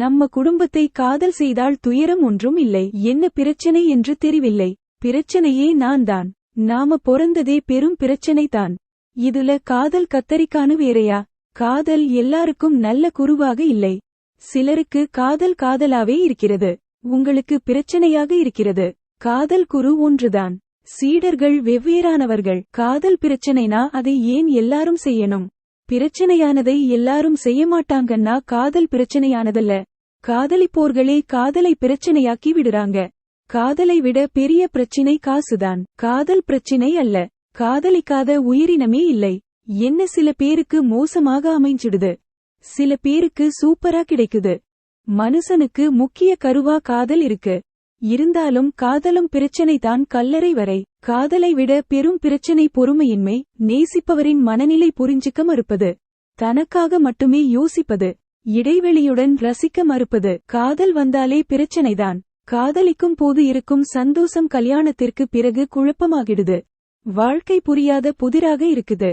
நம்ம குடும்பத்தை காதல் செய்தால் துயரம் ஒன்றும் இல்லை. என்ன பிரச்சனை என்று தெரிவில்லை பிரச்சனையே நான் தான் நாம பொறந்ததே பெரும் பிரச்சனை தான். இதுல காதல் கத்தரிக்கானு வேறையா? காதல் எல்லாருக்கும் நல்ல குருவாக இல்லை. சிலருக்கு காதல் காதலாவே இருக்கிறது. உங்களுக்கு பிரச்சனையாக இருக்கிறது. காதல் குரு ஒன்றுதான். சீடர்கள் வெவ்வேறானவர்கள். காதல் பிரச்சனைனா அதை ஏன் எல்லாரும் செய்யணும்? பிரச்சனையானதை எல்லாரும் செய்ய மாட்டாங்கன்னா காதல் பிரச்சனையானதல்ல. காதலிப்போர்களே காதலை பிரச்சனையாக்கி விடுறாங்க. காதலை விட பெரிய பிரச்சினை காசுதான். காதல் பிரச்சினை அல்ல. காதலிக்காத உயிரினமே இல்லை. என்ன சில பேருக்கு மோசமாக அமைஞ்சிடுது. சில பேருக்கு சூப்பரா கிடைக்குது. மனுஷனுக்கு முக்கிய கருவா காதல் இருக்கு. இருந்தாலும் காதலும் பிரச்சனை தான் கல்லறை வரை. காதலை விட பெரும் பிரச்சனை பொறுமையின்மை நேசிப்பவரின் மனநிலை புரிஞ்சுக்க மறுப்பது. தனக்காக மட்டுமே யோசிப்பது. இடைவெளியுடன் ரசிக்க மறுப்பது. காதல் வந்தாலே பிரச்சனைதான். காதலிக்கும் போது இருக்கும் சந்தோஷம் கல்யாணத்திற்கு பிறகு குழப்பமாகிடுது. வாழ்க்கை புரியாத புதிராக இருக்குது.